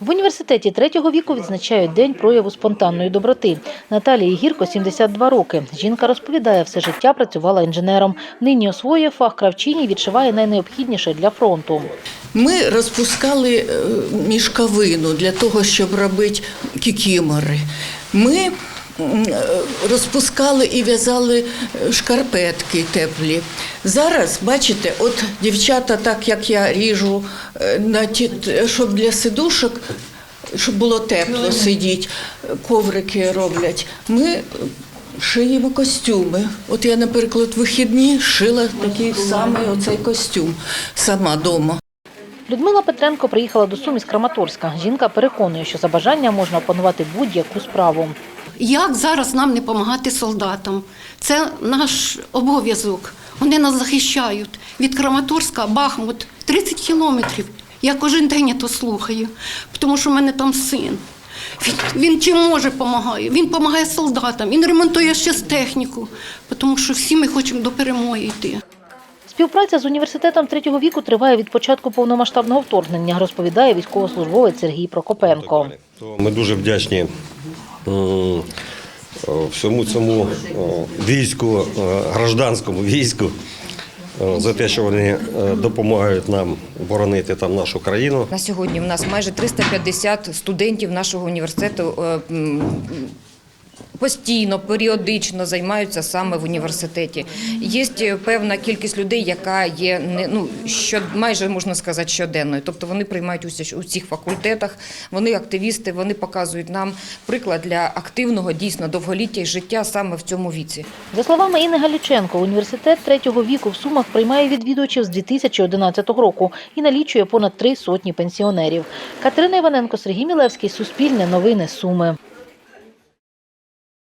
В університеті третього віку відзначають день прояву спонтанної доброти. Наталії Гірко 72 роки. Жінка розповідає, все життя працювала інженером. Нині освоює фах кравчині і відшиває найнеобхідніше для фронту. Ми розпускали мішкавину мішковину для того, щоб робити кікімори. Ми е, розпускали і в'язали е, шкарпетки теплі. Зараз, бачите, от дівчата, так як я ріжу, е, на ті, щоб для сидушок, щоб було тепло сидіти, е, коврики роблять. Ми е, шиємо костюми. От я, наприклад, вихідні шила такий самий оцей костюм сама вдома. Людмила Петренко приїхала до Сум із Краматорська. Жінка переконує, що за бажанням можна опанувати будь-яку справу. Як зараз нам не допомагати солдатам? Це наш обов'язок. Вони нас захищають. Від Краматорська, Бахмут 30 кілометрів. Я кожен день то слухаю, тому що в мене там син. Він, він чим може допомагає? Він допомагає солдатам, він ремонтує ще з техніку, тому що всі ми хочемо до перемоги йти. Співпраця з університетом третього віку триває від початку повномасштабного вторгнення, розповідає військовослужбовець Сергій Прокопенко. Ми дуже вдячні всьому цьому е, війську, е, гражданському війську е, за те, що вони е, допомагають нам боронити там нашу країну. На сьогодні в нас майже 350 студентів нашого університету е, постійно, періодично займаються саме в університеті. Є е, певна кількість людей, яка є не ну що майже можна сказати щоденною. Тобто вони приймають участь у цих факультетах. Вони активісти, вони показують нам приклад для активного дійсно довголіття і життя саме в цьому віці. За словами Інни Галіченко, університет третього віку в Сумах приймає відвідувачів з 2011 року і налічує понад три сотні пенсіонерів. Катерина Іваненко, Сергій Мілевський, Суспільне новини Суми.